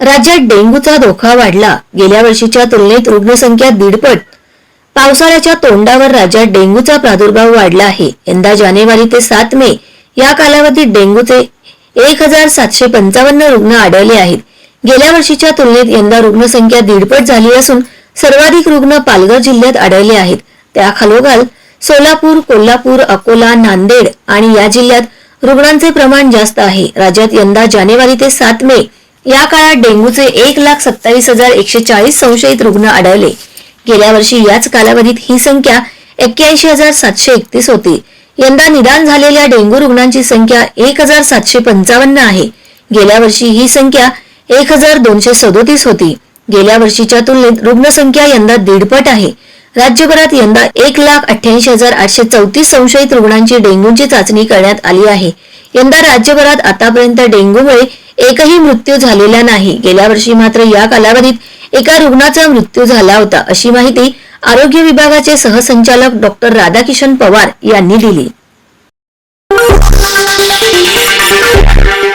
राज्यात डेंग्यूचा धोका वाढला. गेल्या वर्षीच्या तुलनेत रुग्णसंख्या दीडपट. पावसाळ्याच्या तोंडावर राज्यात डेंग्यूचा प्रादुर्भाव वाढला आहे. यंदा जानेवारी ते सात मे या कालावधीत डेंग्यूचे एक हजार सातशे पंचावन्न रुग्ण आढळले आहेत. गेल्या वर्षीच्या तुलनेत यंदा रुग्णसंख्या दीडपट झाली असून सर्वाधिक रुग्ण पालघर जिल्ह्यात आढळले आहेत. त्याखालोखाल सोलापूर कोल्हापूर अकोला नांदेड आणि या जिल्ह्यात रुग्णांचे प्रमाण जास्त आहे. राज्यात यंदा जानेवारी ते सात मे या काळात डेंग्यूचे एक लाख सत्तावीस हजार एकशे चाळीस संशयित रुग्ण आढळले. गेल्या वर्षी याच कालावधीत ही संख्या एक्क्याऐंशी हजार सातशे एकतीस होती. यंदा निदान झालेल्या डेंग्यू रुग्णांची संख्या एक हजार सातशे पंचावन्न आहे. गेल्या वर्षी ही संख्या एक हजार दोनशे सदोतीस होती. गेल्या वर्षीच्या तुलनेत रुग्णसंख्या यंदा दीडपट आहे. राज्यभरात यंदा एक लाख अठ्ठ्याऐंशी हजार आठशे चौतीस संशयित रुग्णांची डेंग्यूची चाचणी करण्यात आली आहे. यंदा राज्यभरात आतापर्यंत डेंग्यूमुळे एकही मृत्यू झालेला नाही. गेल्या वर्षी मात्र या कालावधीत एका रुग्णाचा मृत्यू झाला होता अशी माहिती आरोग्य विभागाचे सहसंचालक डॉक्टर राधाकिशन पवार यांनी दिली.